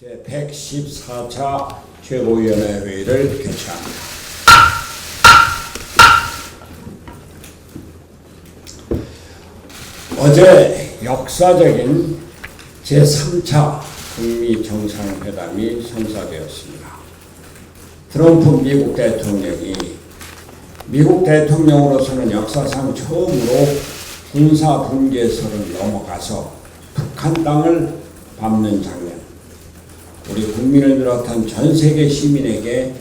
제114차 최고위원회 회의를 개최합니다. 어제 역사적인 제3차 북미 정상회담이 성사되었습니다. 트럼프 미국 대통령이 미국 대통령으로서는 역사상 처음으로 군사 분계선을 넘어가서 북한 땅을 밟는 장면, 우리 국민을 비롯한 전 세계 시민에게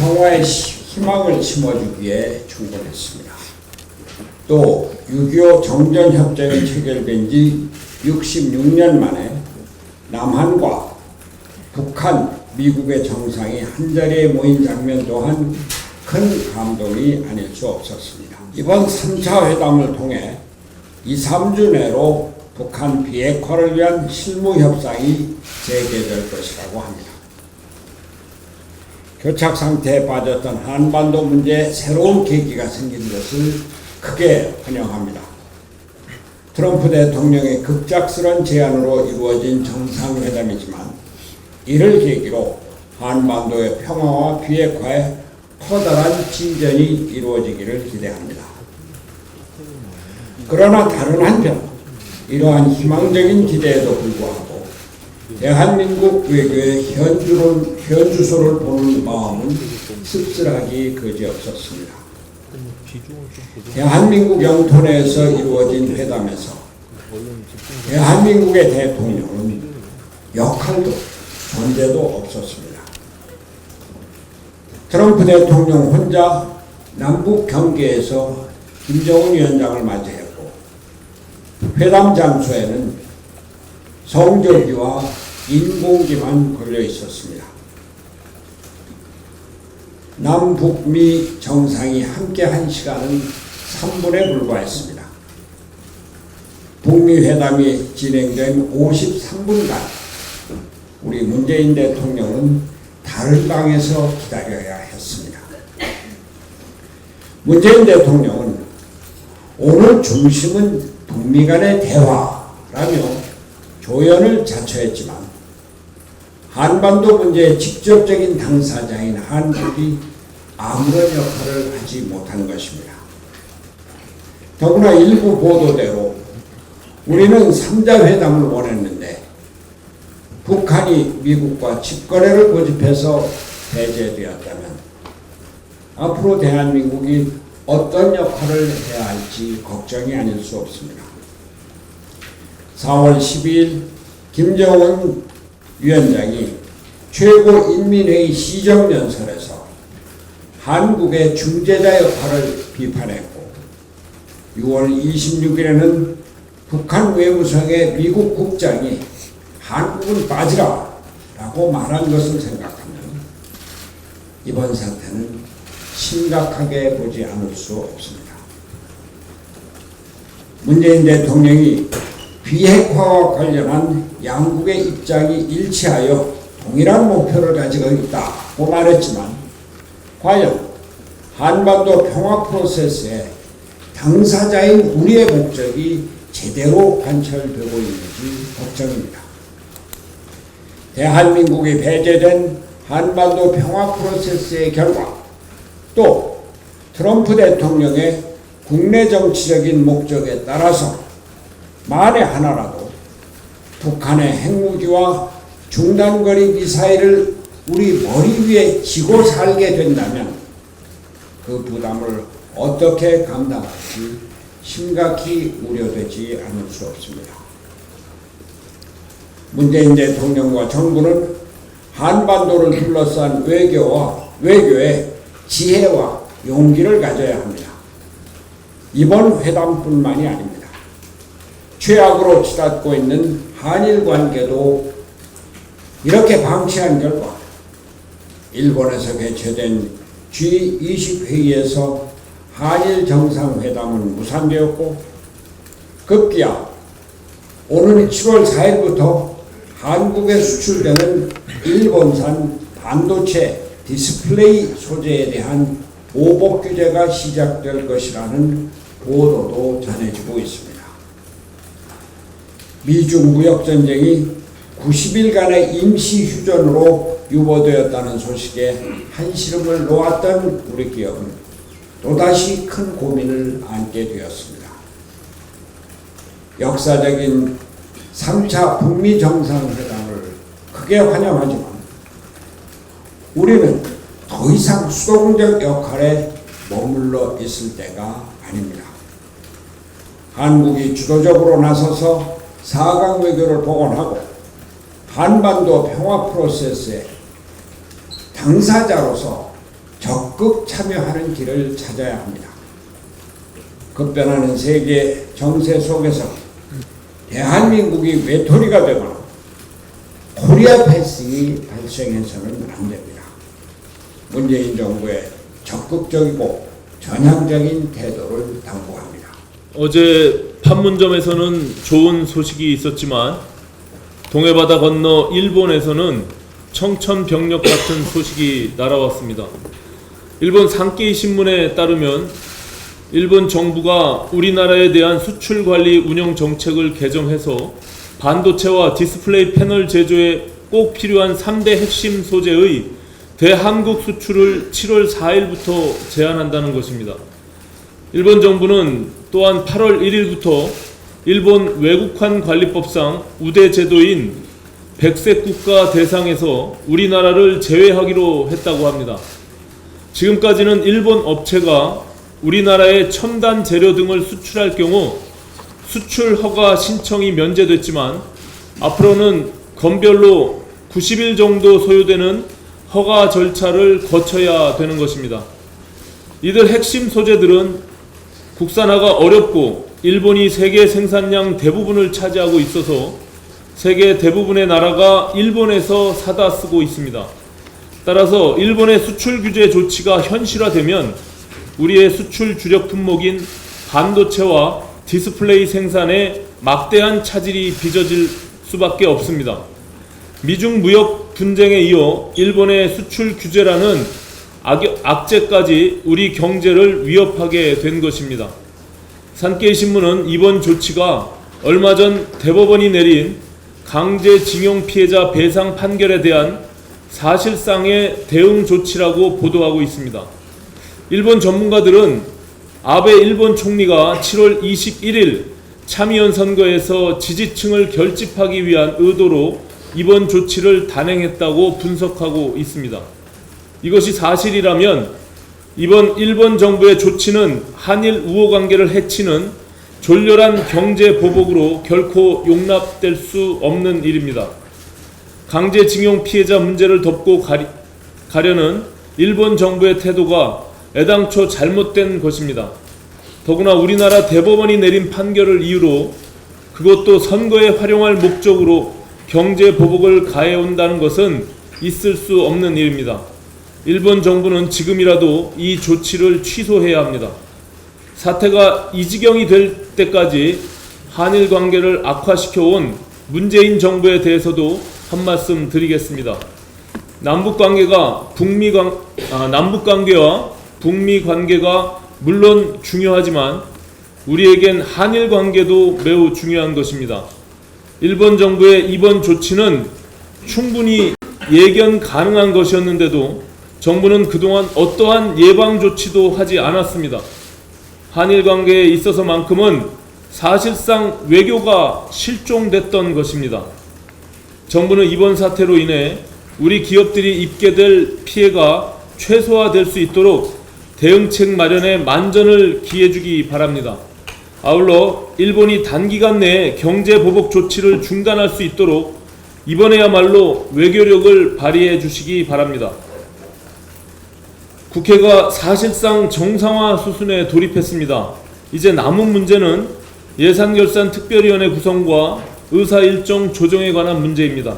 평화의 시- 희망을 심어주기에 충분했습니다. 또 6.25 정전협정이 체결된 지 66년 만에 남한과 북한, 미국의 정상이 한자리에 모인 장면 또한 큰 감동이 아닐 수 없었습니다. 이번 3차 회담을 통해 2, 3주 내로 북한 비핵화를 위한 실무 협상이 재개될 것이라고 합니다. 교착 상태에 빠졌던 한반도 문제에 새로운 계기가 생긴 것을 크게 환영합니다. 트럼프 대통령의 급작스런 제안으로 이루어진 정상회담이지만 이를 계기로 한반도의 평화와 비핵화에 커다란 진전이 이루어지기를 기대합니다. 그러나 다른 한편 이러한 희망적인 기대에도 불구하고 대한민국 외교의 현주를, 현주소를 보는 마음은 씁쓸하기 그지없었습니다. 대한민국 영토 내에서 이루어진 회담에서 대한민국의 대통령은 역할도 존재도 없었습니다. 트럼프 대통령 혼자 남북 경계에서 김정은 위원장을 맞이했고 회담 장소에는 성전기와 인공기만 걸려 있었습니다. 남북미 정상이 함께 한 시간은 3분에 불과했습니다. 북미 회담이 진행된 53분간 우리 문재인 대통령은 다른 방에서 기다려야 했습니다. 문재인 대통령은 오늘 중심은 북미 간의 대화라며 조연을 자처했지만 한반도 문제의 직접적인 당사자인 한국이 아무런 역할을 하지 못한 것입니다. 더구나 일부 보도대로 우리는 3자 회담을 원했는데 북한이 미국과 직거래를 고집해서 배제되었다면 앞으로 대한민국이 어떤 역할을 해야 할지 걱정이 아닐 수 없습니다. 4월 12일 김정은 위원장이 최고인민회의 시정연설에서 한국의 중재자 역할을 비판했고 6월 26일에는 북한 외무성의 미국 국장이 한국은 빠지라 라고 말한 것을 생각하면 이번 사태는 심각하게 보지 않을 수 없습니다. 문재인 대통령이 비핵화와 관련한 양국의 입장이 일치하여 동일한 목표를 가지고 있다고 말했지만 과연 한반도 평화 프로세스에 당사자인 우리의 목적이 제대로 관철되고 있는지 걱정입니다. 대한민국이 배제된 한반도 평화 프로세스의 결과 또 트럼프 대통령의 국내 정치적인 목적에 따라서 만에 하나라도 북한의 핵무기와 중단거리 미사일을 우리 머리 위에 지고 살게 된다면 그 부담을 어떻게 감당할지 심각히 우려되지 않을 수 없습니다. 문재인 대통령과 정부는 한반도를 둘러싼 외교와 외교의 지혜와 용기를 가져야 합니다. 이번 회담뿐만이 아닙니다. 최악으로 치닫고 있는 한일 관계도 이렇게 방치한 결과 일본에서 개최된 G20 회의에서 한일 정상회담은 무산되었고 급기야 오는 7월 4일부터 한국에 수출되는 일본산 반도체 디스플레이 소재에 대한 보복 규제가 시작될 것이라는 보도도 전해지고 있습니다. 미중 무역 전쟁이 90일간의 임시 휴전으로 유보되었다는 소식에 한시름을 놓았던 우리 기업은 또다시 큰 고민을 안게 되었습니다. 역사적인 3차 북미 정상회담을 크게 환영하지만 우리는 더 이상 수동적 역할에 머물러 있을 때가 아닙니다. 한국이 주도적으로 나서서 4강 외교를 복원하고 한반도 평화 프로세스에 당사자로서 적극 참여하는 길을 찾아야 합니다. 급변하는 세계 정세 속에서 대한민국이 외톨이가 되거나 코리아 패싱이 발생해서는 안 됩니다. 문재인 정부의 적극적이고 전향적인 태도를 당부합니다. 어제 판문점에서는 좋은 소식이 있었지만 동해바다 건너 일본에서는 청천벽력 같은 소식이 날아왔습니다. 일본 산케이 신문에 따르면 일본 정부가 우리나라에 대한 수출 관리 운영 정책을 개정해서 반도체와 디스플레이 패널 제조에 꼭 필요한 3대 핵심 소재의 대한국 수출을 7월 4일부터 제한한다는 것입니다. 일본 정부는 또한 8월 1일부터 일본 외국환 관리법상 우대 제도인 백색 국가 대상에서 우리나라를 제외하기로 했다고 합니다. 지금까지는 일본 업체가 우리나라에 첨단 재료 등을 수출할 경우 수출 허가 신청이 면제됐지만 앞으로는 건별로 90일 정도 소요되는 허가 절차를 거쳐야 되는 것입니다. 이들 핵심 소재들은 국산화가 어렵고 일본이 세계 생산량 대부분을 차지하고 있어서 세계 대부분의 나라가 일본에서 사다 쓰고 있습니다. 따라서 일본의 수출 규제 조치가 현실화되면 우리의 수출 주력 품목인 반도체와 디스플레이 생산에 막대한 차질이 빚어질 수밖에 없습니다. 미중 무역 분쟁에 이어 일본의 수출 규제라는 악- 악재까지 우리 경제를 위협하게 된 것입니다. 산케이 신문은 이번 조치가 얼마 전 대법원이 내린 강제징용 피해자 배상 판결에 대한 사실상의 대응 조치라고 보도하고 있습니다. 일본 전문가들은 아베 일본 총리가 7월 21일 참의원 선거에서 지지층을 결집하기 위한 의도로 이번 조치를 단행했다고 분석하고 있습니다. 이것이 사실이라면 이번 일본 정부의 조치는 한일 우호 관계를 해치는 졸렬한 경제 보복으로 결코 용납될 수 없는 일입니다. 강제징용 피해자 문제를 덮고 가리, 가려는 일본 정부의 태도가 애당초 잘못된 것입니다. 더구나 우리나라 대법원이 내린 판결을 이유로 그것도 선거에 활용할 목적으로 경제 보복을 가해온다는 것은 있을 수 없는 일입니다. 일본 정부는 지금이라도 이 조치를 취소해야 합니다. 사태가 이 지경이 될 때까지 한일 관계를 악화시켜 온 문재인 정부에 대해서도 한 말씀 드리겠습니다. 남북 관계가 북미 관 아, 남북 관계와 북미 관계가 물론 중요하지만 우리에겐 한일 관계도 매우 중요한 것입니다. 일본 정부의 이번 조치는 충분히 예견 가능한 것이었는데도 정부는 그동안 어떠한 예방 조치도 하지 않았습니다. 한일 관계에 있어서만큼은 사실상 외교가 실종됐던 것입니다. 정부는 이번 사태로 인해 우리 기업들이 입게 될 피해가 최소화될 수 있도록 대응책 마련에 만전을 기해주기 바랍니다. 아울러 일본이 단기간 내에 경제 보복 조치를 중단할 수 있도록 이번에야말로 외교력을 발휘해 주시기 바랍니다. 국회가 사실상 정상화 수순에 돌입했습니다. 이제 남은 문제는 예산결산 특별위원회 구성과 의사 일정 조정에 관한 문제입니다.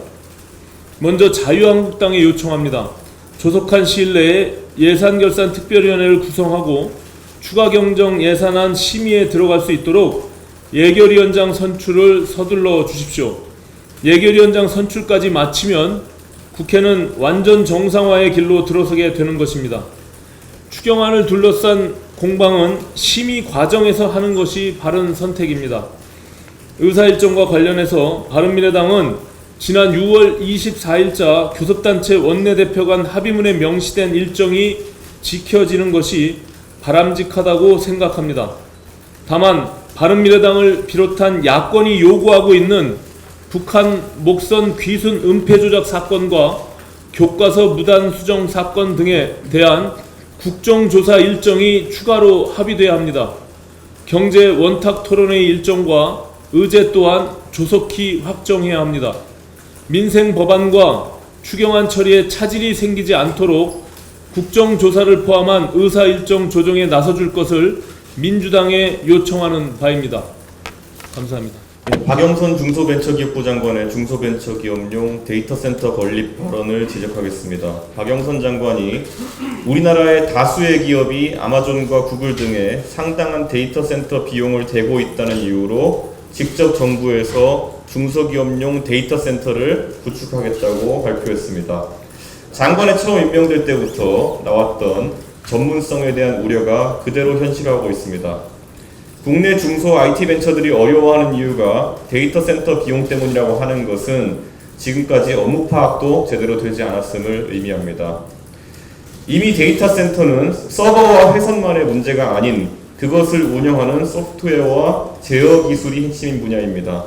먼저 자유한국당에 요청합니다. 조속한 시일 내에 예산결산 특별위원회를 구성하고 추가 경정 예산안 심의에 들어갈 수 있도록 예결위원장 선출을 서둘러 주십시오. 예결위원장 선출까지 마치면 국회는 완전 정상화의 길로 들어서게 되는 것입니다. 추경안을 둘러싼 공방은 심의 과정에서 하는 것이 바른 선택입니다. 의사 일정과 관련해서 바른미래당은 지난 6월 24일자 교섭단체 원내대표 간 합의문에 명시된 일정이 지켜지는 것이 바람직하다고 생각합니다. 다만 바른미래당을 비롯한 야권이 요구하고 있는 북한 목선 귀순 은폐 조작 사건과 교과서 무단 수정 사건 등에 대한 국정조사 일정이 추가로 합의돼야 합니다. 경제 원탁 토론회 일정과 의제 또한 조속히 확정해야 합니다. 민생 법안과 추경안 처리에 차질이 생기지 않도록 국정조사를 포함한 의사 일정 조정에 나서줄 것을 민주당에 요청하는 바입니다. 감사합니다. 박영선 중소벤처기업부 장관의 중소벤처기업용 데이터 센터 건립 발언을 지적하겠습니다. 박영선 장관이 우리나라의 다수의 기업이 아마존과 구글 등에 상당한 데이터 센터 비용을 대고 있다는 이유로 직접 정부에서 중소기업용 데이터 센터를 구축하겠다고 발표했습니다. 장관에 처음 임명될 때부터 나왔던 전문성에 대한 우려가 그대로 현실화하고 있습니다. 국내 중소 IT 벤처들이 어려워하는 이유가 데이터 센터 비용 때문이라고 하는 것은 지금까지 업무 파악도 제대로 되지 않았음을 의미합니다. 이미 데이터 센터는 서버와 회선만의 문제가 아닌 그것을 운영하는 소프트웨어와 제어 기술이 핵심인 분야입니다.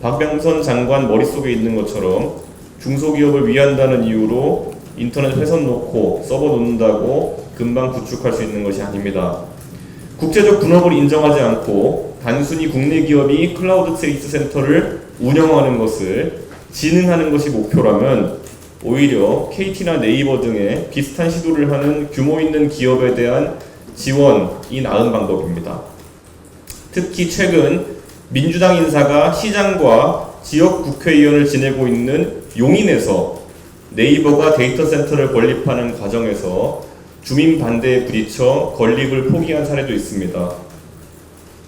박병선 장관 머릿속에 있는 것처럼 중소기업을 위한다는 이유로 인터넷 회선 놓고 서버 놓는다고 금방 구축할 수 있는 것이 아닙니다. 국제적 분업을 인정하지 않고 단순히 국내 기업이 클라우드 세이스 센터를 운영하는 것을 진흥하는 것이 목표라면 오히려 KT나 네이버 등의 비슷한 시도를 하는 규모 있는 기업에 대한 지원이 나은 방법입니다. 특히 최근 민주당 인사가 시장과 지역 국회의원을 지내고 있는 용인에서 네이버가 데이터 센터를 건립하는 과정에서 주민 반대에 부딪혀 건립을 포기한 사례도 있습니다.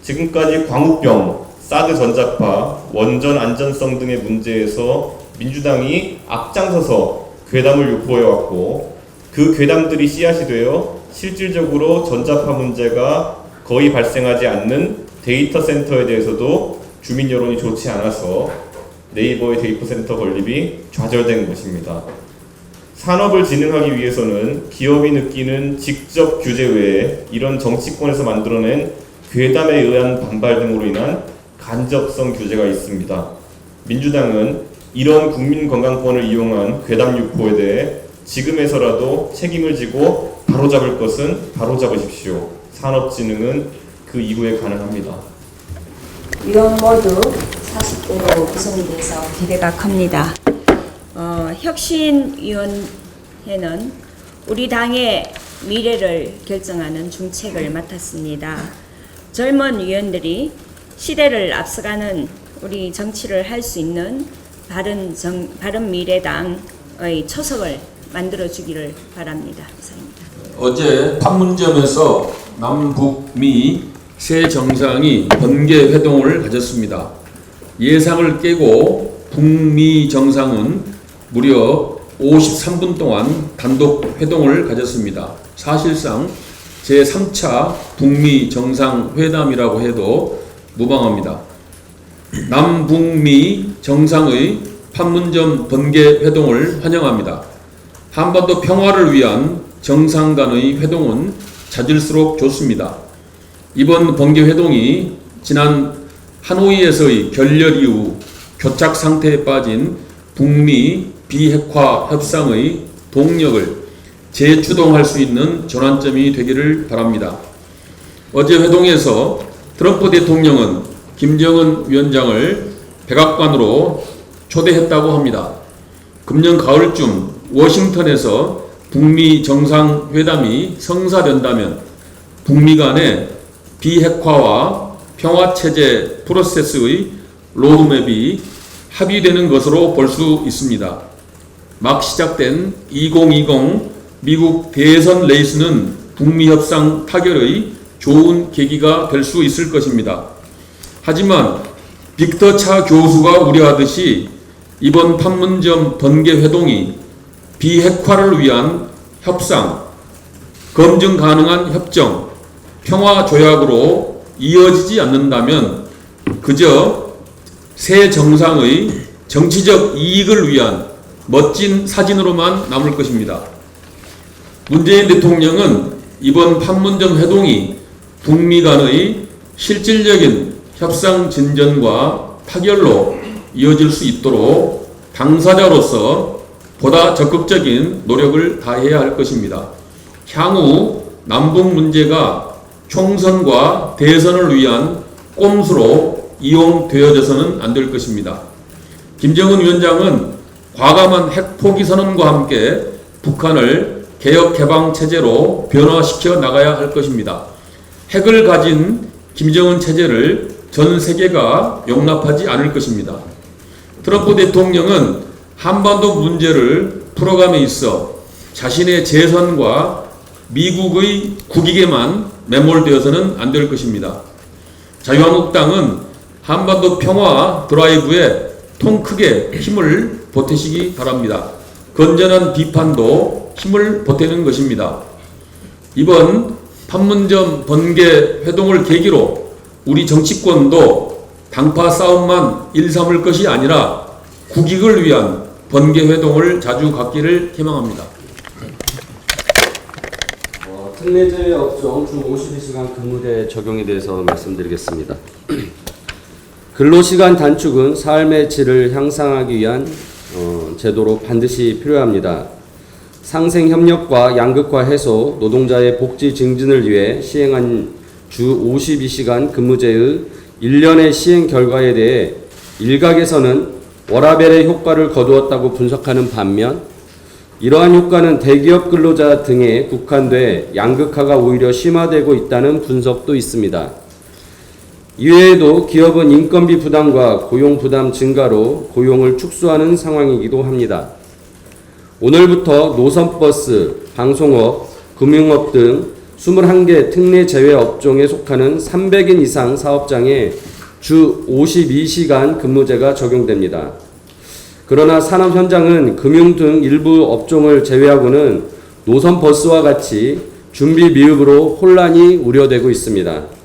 지금까지 광우병, 사드 전자파, 원전 안전성 등의 문제에서 민주당이 앞장서서 괴담을 유포해왔고 그 괴담들이 씨앗이 되어 실질적으로 전자파 문제가 거의 발생하지 않는 데이터 센터에 대해서도 주민 여론이 좋지 않아서 네이버의 데이터 센터 건립이 좌절된 것입니다. 산업을 진흥하기 위해서는 기업이 느끼는 직접 규제 외에 이런 정치권에서 만들어낸 괴담에 의한 반발 등으로 인한 간접성 규제가 있습니다. 민주당은 이런 국민 건강권을 이용한 괴담 유포에 대해 지금에서라도 책임을 지고 바로잡을 것은 바로잡으십시오. 산업진흥은 그 이후에 가능합니다. 위원 모두 40대로 구성이 돼서 기대가 큽니다. 어, 혁신위원회는 우리 당의 미래를 결정하는 중책을 맡았습니다. 젊은 위원들이 시대를 앞서가는 우리 정치를 할 수 있는 바른 정, 바른 미래당의 초석을 만들어 주기를 바랍니다. 감사합니다. 어제 판문점에서 남북미 세 정상이 번개 회동을 가졌습니다. 예상을 깨고 북미 정상은 무려 53분 동안 단독 회동을 가졌습니다. 사실상 제3차 북미 정상회담이라고 해도 무방합니다. 남북미 정상의 판문점 번개 회동을 환영합니다. 한반도 평화를 위한 정상 간의 회동은 잦을수록 좋습니다. 이번 번개 회동이 지난 하노이에서의 결렬 이후 교착 상태에 빠진 북미 비핵화 협상의 동력을 재주동할 수 있는 전환점이 되기를 바랍니다. 어제 회동에서 트럼프 대통령은 김정은 위원장을 백악관으로 초대했다고 합니다. 금년 가을쯤 워싱턴에서 북미 정상회담이 성사된다면 북미 간의 비핵화와 평화체제 프로세스의 로드맵이 합의되는 것으로 볼 수 있습니다. 막 시작된 2020 미국 대선 레이스는 북미 협상 타결의 좋은 계기가 될 수 있을 것입니다. 하지만 빅터 차 교수가 우려하듯이 이번 판문점 번개 회동이 비핵화를 위한 협상, 검증 가능한 협정, 평화 조약으로 이어지지 않는다면 그저 새 정상의 정치적 이익을 위한 멋진 사진으로만 남을 것입니다. 문재인 대통령은 이번 판문점 회동이 북미 간의 실질적인 협상 진전과 타결로 이어질 수 있도록 당사자로서 보다 적극적인 노력을 다해야 할 것입니다. 향후 남북 문제가 총선과 대선을 위한 꼼수로 이용되어져서는 안 될 것입니다. 김정은 위원장은 과감한 핵 포기 선언과 함께 북한을 개혁 개방 체제로 변화시켜 나가야 할 것입니다. 핵을 가진 김정은 체제를 전 세계가 용납하지 않을 것입니다. 트럼프 대통령은 한반도 문제를 풀어감에 있어 자신의 재선과 미국의 국익에만 매몰되어서는 안 될 것입니다. 자유한국당은 한반도 평화 드라이브에 통 크게 힘을 보태시기 바랍니다. 건전한 비판도 힘을 보태는 것입니다. 이번 판문점 번개 회동을 계기로 우리 정치권도 당파 싸움만 일삼을 것이 아니라 국익을 위한 번개 회동을 자주 갖기를 희망합니다. 어, 특례제 업종 주 52시간 근무제 적용에 대해서 말씀드리겠습니다. 근로시간 단축은 삶의 질을 향상하기 위한 어, 제도로 반드시 필요합니다. 상생 협력과 양극화 해소, 노동자의 복지 증진을 위해 시행한 주 52시간 근무제의 1년의 시행 결과에 대해 일각에서는 워라벨의 효과를 거두었다고 분석하는 반면 이러한 효과는 대기업 근로자 등에 국한돼 양극화가 오히려 심화되고 있다는 분석도 있습니다. 이외에도 기업은 인건비 부담과 고용 부담 증가로 고용을 축소하는 상황이기도 합니다. 오늘부터 노선버스, 방송업, 금융업 등 21개 특례 제외 업종에 속하는 300인 이상 사업장에 주 52시간 근무제가 적용됩니다. 그러나 산업 현장은 금융 등 일부 업종을 제외하고는 노선 버스와 같이 준비 미흡으로 혼란이 우려되고 있습니다.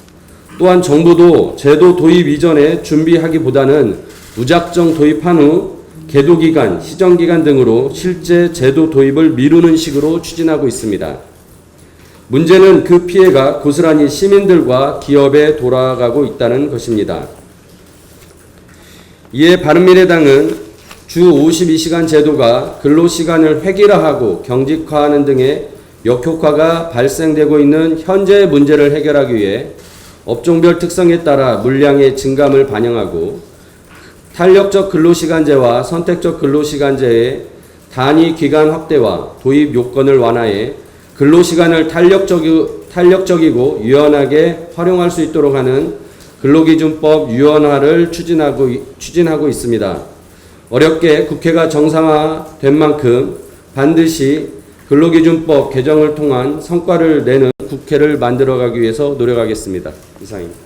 또한 정부도 제도 도입 이전에 준비하기보다는 무작정 도입한 후 계도 기간, 시정 기간 등으로 실제 제도 도입을 미루는 식으로 추진하고 있습니다. 문제는 그 피해가 고스란히 시민들과 기업에 돌아가고 있다는 것입니다. 이에 바른미래당은 주 52시간 제도가 근로시간을 획일화하고 경직화하는 등의 역효과가 발생되고 있는 현재의 문제를 해결하기 위해 업종별 특성에 따라 물량의 증감을 반영하고 탄력적 근로시간제와 선택적 근로시간제의 단위 기간 확대와 도입 요건을 완화해 근로시간을 탄력적이, 탄력적이 고 유연하게 활용할 수 있도록 하는 근로기준법 유연화를 추진하고, 추진하고 있습니다. 어렵게 국회가 정상화된 만큼 반드시 근로기준법 개정을 통한 성과를 내는 국회를 만들어가기 위해서 노력하겠습니다. 이상입니다.